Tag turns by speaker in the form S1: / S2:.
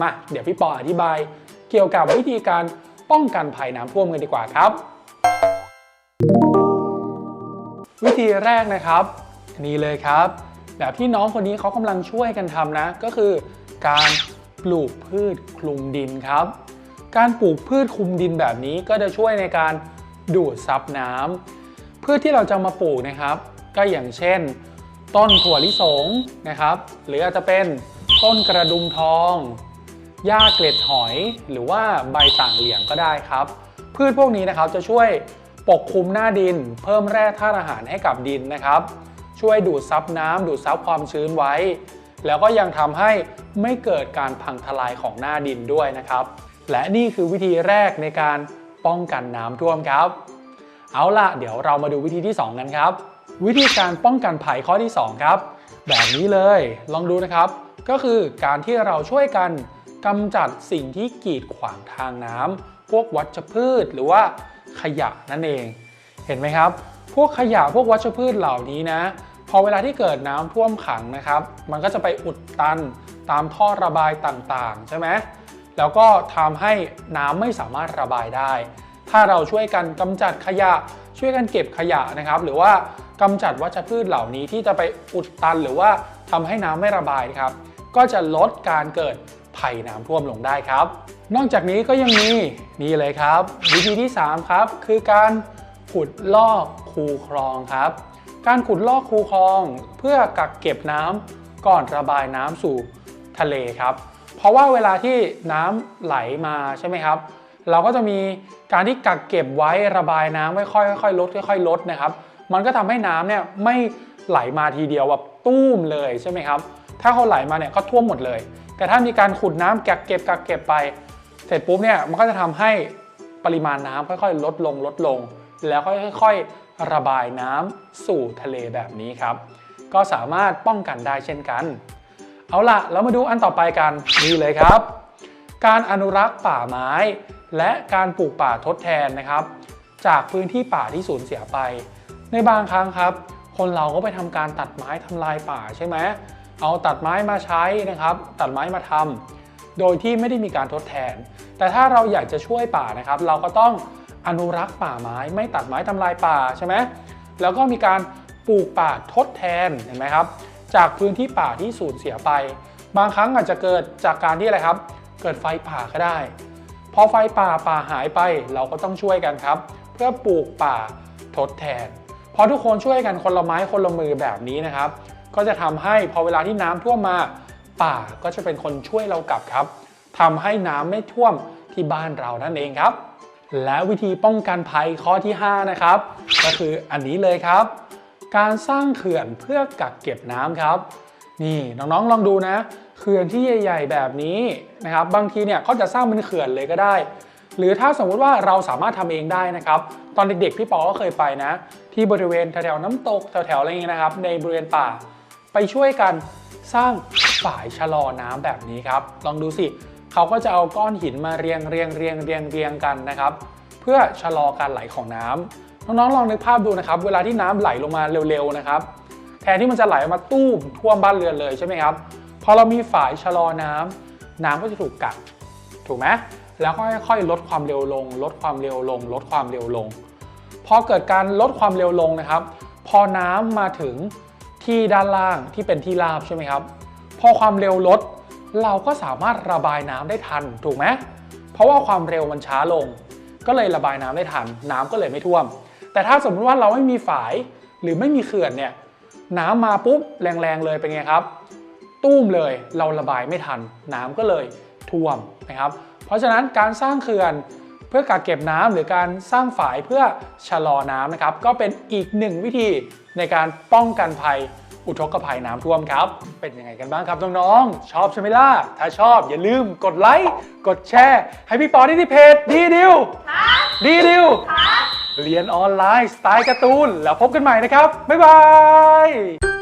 S1: มาเดี๋ยวพี่ปออธิบาย เกี่ยวกับวิธีการป้องกันภัยน้ำท่วมกันดีกว่าครับ วิธีแรกนะครับ นี่เลยครับ แบบที่น้องคนนี้เขากำลังช่วยกันทำนะ ก็คือการปลูกพืชคลุมดินครับ การปลูกพืชคลุมดินแบบนี้ก็จะช่วยในการดูดซับน้ำพืชที่เราจะมาปลูกนะครับ ก็อย่างเช่น ต้นถั่วลิสงนะครับ หรืออาจจะเป็นต้นกระดุมทอง หญ้าเกล็ดหอย หรือว่าใบต่างเหลี่ยงก็ได้ครับ พืชพวกนี้นะครับจะช่วยปกคลุมหน้าดิน เพิ่มแร่ธาตุอาหารให้กับดินนะครับ ช่วยดูดซับน้ำดูดซับความชื้นไว้ แล้วก็ยังทำให้ไม่เกิดการพังทลายของหน้าดินด้วยนะครับ และนี่คือวิธีแรกในการป้องกันน้ำท่วมครับ เอาล่ะ เดี๋ยวเรามาดูวิธีที่ 2 กันครับ วิธีการป้องกันภัยข้อที่ 2 ครับ แบบนี้เลยลองดูนะครับ ก็คือการที่เราช่วยกัน กำจัดสิ่งที่กีดขวางทางน้ำพวกวัชพืชหรือว่าขยะนั่นเอง เห็นไหมครับ พวกขยะพวกวัชพืชเหล่านี้นะ พอเวลาที่เกิดน้ำท่วมขังนะครับ มันก็จะไปอุดตันตามท่อระบายต่างๆ ใช่ไหมแล้วก็ทำให้น้ำไม่สามารถระบายได้ ถ้าเราช่วยกันกำจัดขยะ ช่วยกันเก็บขยะนะครับ หรือว่ากำจัดวัชพืชเหล่านี้ที่จะไปอุดตันหรือว่าทำให้น้ำไม่ระบายนะครับ ก็จะลดการเกิด ภัยน้ำท่วมลงได้ครับ นอกจากนี้ก็ยังมีนี่เลยครับ วิธีที่ 3 ครับ คือการขุดลอกคูคลองครับ การขุดลอกคูคลอง เพื่อกักเก็บน้ำก่อนระบายน้ำสู่ทะเลครับ เพราะว่าเวลาที่น้ำไหลมาใช่ไหมครับ เราก็จะมีการที่กักเก็บไว้ระบายน้ำค่อยๆค่อยๆลดค่อยๆลดนะครับ มันก็ทำให้น้ำเนี่ยไม่ไหลมาทีเดียวแบบตุ้มเลยใช่ไหมครับ ถ้าเขาไหลมาเนี่ยก็ท่วมหมดเลย แต่ถ้ามีการขุดน้ำกักเก็บกักเก็บไป เสร็จปุ๊บเนี่ยมันก็จะทำให้ปริมาณน้ำค่อยๆ ลดลงลดลง แล้วค่อยๆ ระบายน้ำสู่ทะเลแบบนี้ครับ ก็สามารถป้องกันได้เช่นกัน เอาล่ะเรามาดูอันต่อไปกันนี่เลยครับ การอนุรักษ์ป่าไม้ และการปลูกป่าทดแทนนะครับ จากพื้นที่ป่าที่สูญเสียไป ในบางครั้งครับ คนเราก็ไปทำการตัดไม้ทำลายป่าใช่ไหม เอาตัดไม้มาใช้นะครับ ตัดไม้มาทำโดยที่ไม่ได้มีการทดแทน แต่ถ้าเราอยากจะช่วยป่านะครับ เราก็ต้องอนุรักษ์ป่าไม้ไม่ตัดไม้ทำลายป่าใช่ไหมแล้วก็มีการปลูกป่าทดแทนเห็นไหมครับ จากพื้นที่ป่าที่สูญเสียไป บางครั้งอาจจะเกิดจากการที่อะไรครับ เกิดไฟป่าก็ได้ พอไฟป่าป่าหายไปเราก็ต้องช่วยกันครับ เพื่อปลูกป่าทดแทนพอทุกคนช่วยกันคนละไม้คนละมือแบบนี้นะครับ ก็จะทำให้พอเวลาที่น้ำท่วมมา ป่าก็จะเป็นคนช่วยเรากลับครับทำให้น้ำไม่ท่วมที่บ้านเรานั่นเองครับ และวิธีป้องกันภัยข้อที่ 5 นะครับ ก็คืออันนี้เลยครับ การสร้างเขื่อนเพื่อกักเก็บน้ำครับ นี่น้องๆลองดูนะเขื่อนที่ใหญ่ ๆ แบบนี้นะครับ บางทีเนี่ยเขาจะสร้างเป็นเขื่อนเลยก็ได้ หรือถ้าสมมุติว่าเราสามารถทำเองได้นะครับ ตอนเด็กๆพี่ปอก็เคยไปนะ ที่บริเวณแถวๆน้ำตกแถวๆอะไรอย่างเงี้ยนะครับ ในบริเวณป่า ไปช่วยกันสร้างฝายชะลอน้ำแบบนี้ครับ ลองดูสิเขาก็จะเอาก้อนหินมาเรียงเรียงเรียงเรียงเรียงกันนะครับ เพื่อชะลอการไหลของน้ำน้องๆลองนึกภาพดูนะครับ เวลาที่น้ำไหลลงมาเร็วๆนะครับ แทนที่มันจะไหลมาตู้มท่วมบ้านเรือนเลยใช่ไหมครับพอเรามีฝายชะลอน้ำน้ำก็จะถูกกักถูกไหมแล้วก็ค่อยๆลดความเร็วลง ลดความเร็วลง ลดความเร็วลง พอเกิดการลดความเร็วลงนะครับ พอน้ำมาถึง ที่ด้านล่างที่เป็นที่ราบใช่ไหมครับ พอความเร็วลดเราก็สามารถระบายน้ำได้ทันถูกไหมเพราะว่าความเร็วมันช้าลง ก็เลยระบายน้ำได้ทัน น้ำก็เลยไม่ท่วม แต่ถ้าสมมติว่าเราไม่มีฝายหรือไม่มีเขื่อนเนี่ยน้ำมาปุ๊บแรงๆเลยเป็นไงครับ ตุ้มเลยเราระบายไม่ทัน น้ำก็เลยท่วมนะครับ เพราะฉะนั้นการสร้างเขื่อน พื่อกักเก็บน้ำหรือการสร้างฝายเพื่อชะลอน้ำนะครับ ก็เป็นอีกหนึ่งวิธีในการป้องกันภัยอุทกภัยน้ำท่วมครับ เป็นยังไงกันบ้างครับน้องๆ ชอบใช่ไหมล่ะ ถ้าชอบอย่าลืมกดไลค์ กดแชร์ ให้พี่ปอที่ที่เพจดีดิวดีดิวเรียนออนไลน์สไตล์การ์ตูน แล้วพบกันใหม่นะครับ บ๊ายบาย